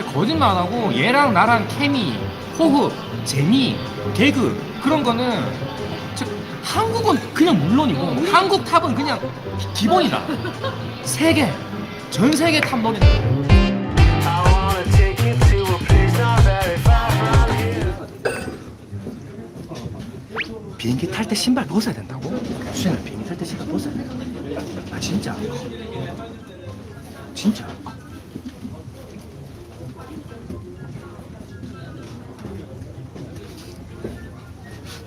진짜 거짓말 안 하고 얘랑 나랑 케미, 호흡, 재미, 개그 그런 거는 진짜 한국은 그냥 물론이고 한국 탑은 그냥 기- 기본이다. 세계 전 세계 탑 here. 비행기 탈 때 신발 벗어야 된다고? 수현아 비행기 탈 때 신발 벗어야 된다. 아 진짜? 진짜?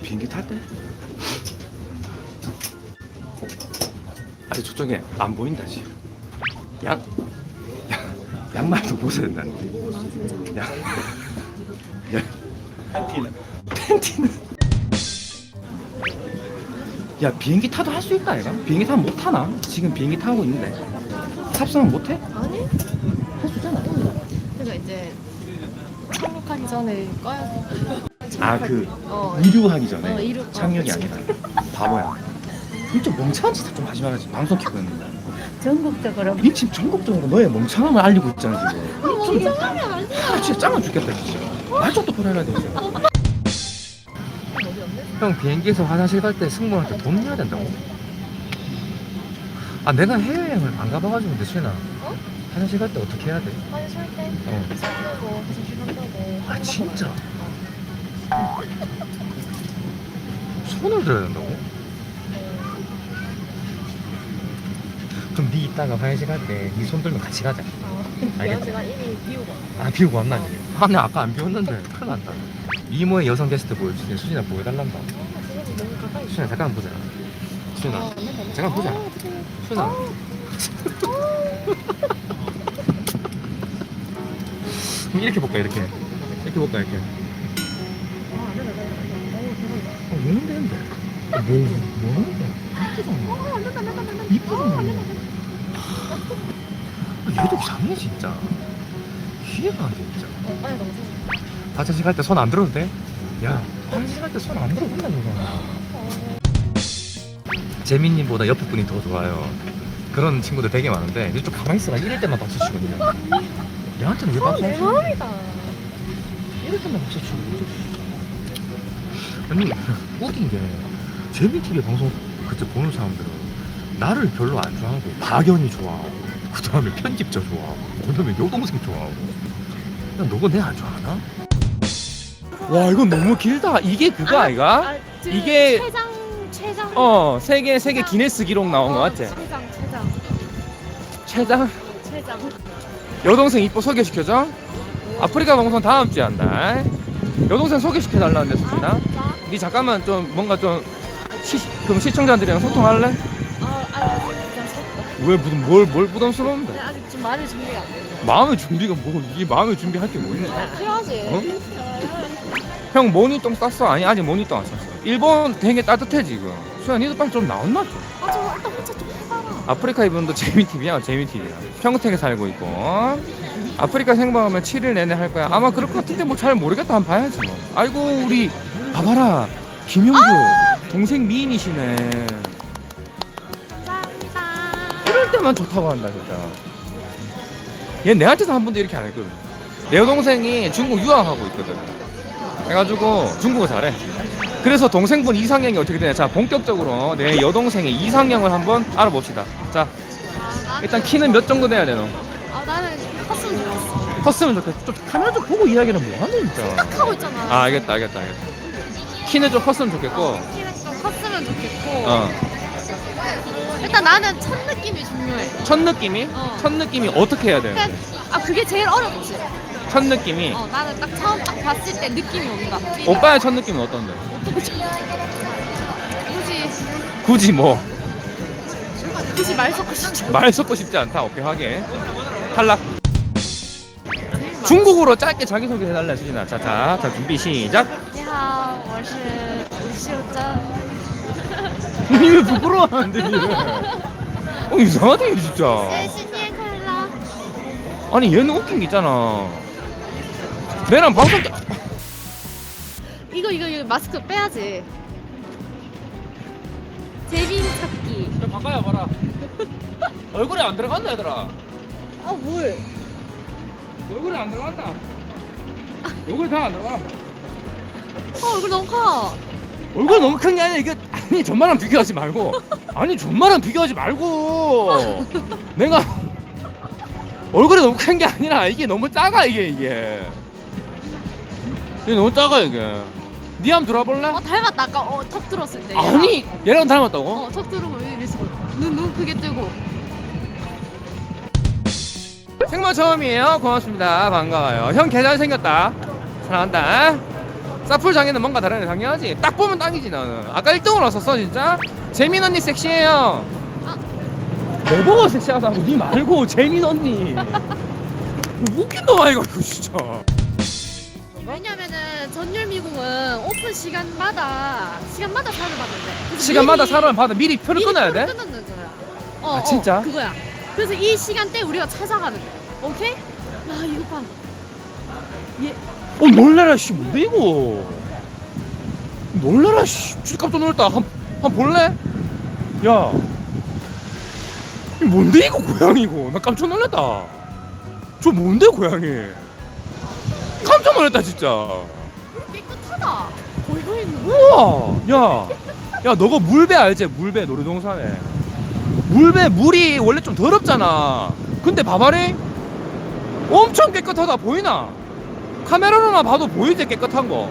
비행기 탈 때? 아니 저쪽에 안 보인다 지금. 양, 양 양말도 벗어야 된다는데. 양, 양, 팬티는 팬티는. 야 비행기 타도 할 수 있다 얘가 비행기 타면 못 타나 지금 비행기 타고 있는데 탑승은 못 해? 아니? 할 수 있잖아 그러니까 이제 착륙하기 전에 꺼야 돼. 아그 어. 이륙하기 전에 어, 이륙. 어, 착륙이 그치. 아니라 바보야 이 좀 멍청한 짓좀 하지 말아지 방송 키고 있는데 전국적으로. 이 지금 전국적으로 너의 멍청함을 알리고 있잖아 지금 멍청하면 아니야. 아 진짜 짱아 죽겠다 진짜 말좀 똑바로 해야 돼 이제 형 비행기에서 화장실 갈 때 승무원할 때돈 내야 된다고? 아 내가 해외여행을 안 가봐가지고 근데 수현아 어? 화장실 갈 때 어떻게 해야 돼? 아니 설때 어. 설고 화장실 간다고. 아 진짜? 손을 들어야 된다고? 이따가 화장실 갈때네 손 들면 같이 가자 어. 내가 이미 비우고. 아 비우고 왔나? 아나 아까 안 비웠는데 큰일 났다 이모의 여성 게스트 보여주세요 수진아 보여달란다 어, 지금 너무 가까이. 수진아 잠깐 보자 수진아 된다. 잠깐 보자. 어, 어떡해. 수진아 그럼 이렇게 볼까 이렇게 이렇게 볼까 이렇게 어, 안 된다, 안 된다, 안 된다. 어, 대박이다. 어, 왜 되는데? 뭐, 뭐 하는데? 이쁘잖아. 어, 안 된다, 안 된다, 안 된다. 이쁘잖아. 어, 안 된다, 안 된다. 아, 얘도 이상해, 진짜. 이해가 안 돼, 진짜. 어, 빨리 너무 화장실 갈 때 손 안 들어도 돼? 야, 화장실 갈 때 손 안 들어도 된다, 이거. 재민님보다 옆에 분이 더 좋아요. 그런 친구들 되게 많은데, 이쪽 가만히 있어라. 이럴 때만 박수 치거든요. 얘한테는 왜 어, 박수 내 치지? 마음이다. 이럴 때만 박수 치고. 아니, 웃긴 게, 재민TV 방송 그때 보는 사람들은 나를 별로 안 좋아하고, 박연이 좋아하고, 그 다음에 편집자 좋아하고, 그 다음에 여동생 좋아하고. 야, 너가 내 안 좋아하나? 와, 이건 너무 길다. 이게 그거 아, 이가 아, 그 이게- 최장 최장. 어, 세계, 세계 기네스 기록 나온 거 어, 맞지? 최장 최장 최장. 최장. 여동생 이뻐 소개시켜줘. 아프리카 방송 다음 주에 한다. 여동생 소개시켜 달라는데, 수진아. 아, 진짜? 니 잠깐만 좀 뭔가 좀 시, 그럼 시청자들이랑 소통할래? 아, 아. 왜 무슨 뭘, 뭘 부담스러운데? 아직 좀 말을 준비가 안 돼. 마음의 준비가 뭐 이게 마음의 준비할 게 뭐 있는 거야? 필요하지. 어? 형 모니똥 쌌어? 아니 아직 모니똥 안 쌌어. 일본 되게 따뜻해 지금. 수현 니도 빨리 좀 나왔나 좀. 아, 저 일단 혼자 좀 해봐라. 아프리카 이분도 재미TV야 재미TV야. 평택에 살고 있고. 아프리카 생방하면 7일 내내 할 거야. 아마 그럴 것 같은데 뭐 잘 모르겠다. 한번 봐야지 뭐. 아이고 우리 봐봐라. 김영주 동생 미인이시네. 때만 좋다고 한다 진짜. 얘 내한테도 한 번도 이렇게 안 했거든. 내 여동생이 중국 유학하고 있거든. 해가지고 중국어 잘해. 그래서 동생분 이상형이 어떻게 되냐. 자 본격적으로 내 여동생의 이상형을 한번 알아봅시다. 자 일단 키는 몇 정도 돼야 되노 아, 나는 컸으면 좋겠어. 컸으면 좋겠어. 좀 카메라 좀 보고 이야기를 뭐하네 진짜. 딱 하고 있잖아. 아 알겠다 알겠다 알겠다. 키는 좀 컸으면 좋겠고. 키는 좀 컸으면 좋겠고. 어. 일단 나는 첫 느낌이 중요해. 첫 느낌이 어. 첫 느낌이 어떻게 해야 돼? 그러니까, 아, 그게 제일 어렵지. 첫 느낌이 어, 나는 딱 처음 딱 봤을 때 느낌이 온다. 오빠의 첫 느낌은 어떤데? 굳이 굳이 뭐 굳이 말 섞고 싶지 않아. 말 섞고 싶지 않다. 오케이 하게. 탈락. 중국어로 짧게 자기소개 해달래 수진아. 자, 자, 자 준비 시작. 你好，我是吴秀珍。 이왜 부끄러워하는데 니네 어, 이상하다 이 진짜 네, 아니 얘는 웃긴 게 있잖아 내랑 방송 이거 이거 이거 마스크 빼야지. 재민 찾기. 좀 바꿔야 봐라. 얼굴에 안 들어간다 얘들아. 아 뭘? 얼굴에 안 들어간다. 얼굴 다안 들어가. 어 얼굴 너무 커. 얼굴 너무 큰 게 아니라 이게 아니 전마랑 비교하지 말고. 아니 전마랑 비교하지 말고. 내가 얼굴이 너무 큰 게 아니라 이게 너무 작아 이게 이게. 이게 너무 작아 이게. 니 한번 들어볼래? 어 닮았다. 아까 어, 턱 들었을 때. 아니 얘랑. 닮았다고? 어턱 들으면 이랬어. 눈 눈 크게 뜨고. 생모 처음이에요. 고맙습니다. 반가워요. 형 개잘 생겼다. 사랑한다 사풀 장애는 뭔가 다르네 당연하지 딱 보면 딱이지 나는 아까 1등으로 왔었어 진짜 재민 언니 섹시해요 내 보고 섹시하다고 니 말고 재민 언니 웃긴다 와 이거 진짜 왜냐면은 전율 미궁은 오픈 시간마다 시간마다 사를 받는데. 그래서 시간마다 미리- 사람을 받아 미리 표를 미리 끊어야 표를 돼? 끊는 거야. 어, 아, 진짜? 어, 그거야. 그래서 이 시간대 우리가 찾아가는 거야. 오케이? 야 이거 봐. 얘 어 놀래라 씨. 뭔데 이거? 놀래라 씨. 진짜 깜짝 놀랐다. 한, 한 볼래? 야. 이거 뭔데 이거 고양이고 나 깜짝 놀랐다. 저 뭔데 고양이? 깜짝 놀랐다 진짜. 깨끗하다. 보이고 있는 거. 우와! 야, 야 너가 물배 알지? 물배 놀이동산에. 물배 물이 원래 좀 더럽잖아. 근데 봐봐리 엄청 깨끗하다 보이나? 카메라로만 봐도 보이지 깨끗한 거.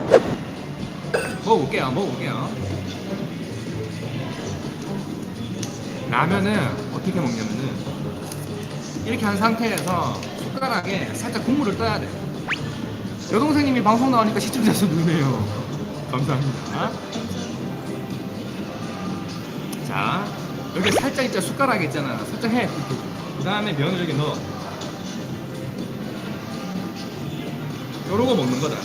먹어볼게요 먹어볼게요. 라면은 어떻게 먹냐면은 이렇게 한 상태에서 숟가락에 살짝 국물을 떠야 돼 여동생님이 방송 나오니까 시청자 수 느네요. 감사합니다. 자 여기 살짝 있잖아 숟가락 있잖아. 살짝 해그 다음에 면을 여기 넣어 요러고 먹는 거다.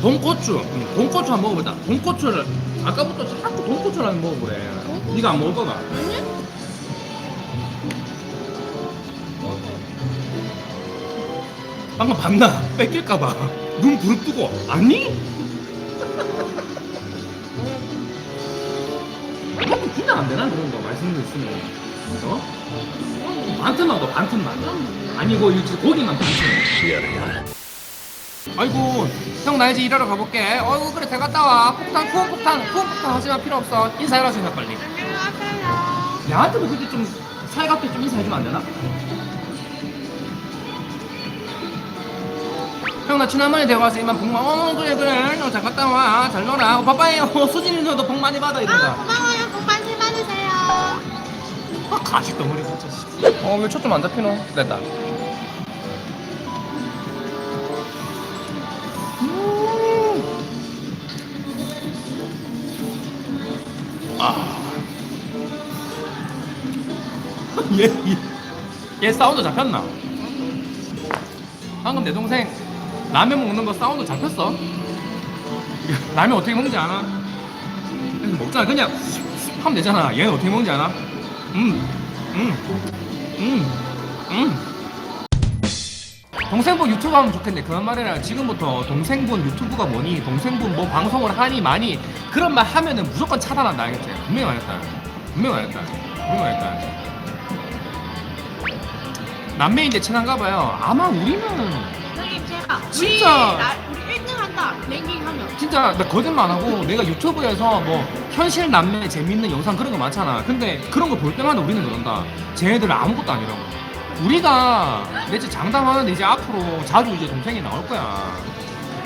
돈고추 응, 돈고추 한번 먹어보자. 돈고추를 아까부터 자꾸 돈고추를 한번 먹어보래. 네가 안 먹을 거가 방금 봤나? 뺏길까봐. 눈 부릅뜨고. 아니? 조금 기대 안 되나? 그런 거 말씀도 있으면. 어? 반틈만 더 반틈만. 아니고 이거 고기만 반틈 아이고 형 나 이제 일하러 가볼게. 어이구 그래 잘 갔다 와. 폭탄 후원 폭탄 후원 폭탄 하지만 필요 없어. 인사해라 생각 빨리. 안녕하세요. 야한테도 그렇게 좀 살갑게 좀 인사해주면 안 되나? 형 나 지난번에 대화해서 이만 복 많이 어 그래 그래. 형잘 갔다 와잘 놀아. 어, 빠빠이 수진이 너도 복 많이 받아 이런다. 고마워요. 복 많이 받으세요. 아 가식 덩어리 진짜 어왜 초점 안 잡히노? 됐다. 얘, 얘, 얘 사운드 잡혔나? 방금 내 동생 라면 먹는 거 사운드 잡혔어? 라면 어떻게 먹는지 아나? 먹잖아 그냥 하면 되잖아 얘는 어떻게 먹는지 아나? 음, 음, 음, 음. 동생분 유튜브 하면 좋겠네 그런 말이라 지금부터 동생분 유튜브가 뭐니 동생분 뭐 방송을 하니 많이 그런 말 하면은 무조건 차단한다 알겠지? 분명히 말했다 분명히 말했다 분명히 말했다 남매인데 친한가 봐요 아마 우리는 선생님 제가 진짜. 우리, 나, 우리 1등 한다. 랭킹 하면. 진짜 나 거짓말 안 하고 내가 유튜브에서 뭐 현실 남매 재밌는 영상 그런 거 많잖아 근데 그런 거 볼 때마다 우리는 그런다 쟤네들은 아무것도 아니라고 우리가 내 이제 장담하는데 이제 앞으로 자주 이제 동생이 나올 거야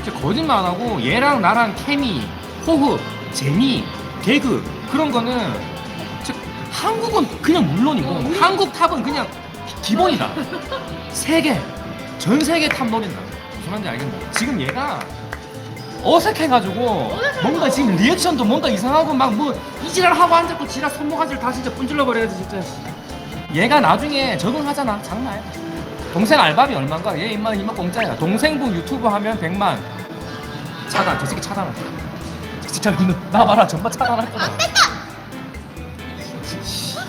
진짜 거짓말 안 하고 얘랑 나랑 케미 호흡 재미 개그 그런 거는 진짜 한국은 그냥 물론이고 한국 탑은 그냥 기- 기본이다. 세계 전 세계 탑 노린다. 무슨 말인지 알겠나? 지금 얘가 어색해가지고 뭔가 지금 리액션도 뭔가 이상하고 막 뭐 이지랄 하고 앉았고 지랄 손모가지를 다 진짜 분질러 버려야지 진짜 얘가 나중에 적응하잖아. 장난 동생 알바비 얼마인가? 얘 임마 임마 공짜야. 동생분 유튜브 하면 100만. 차단. 저 새끼 차단할 거야 진짜 나 봐라. 전부 차단할 거야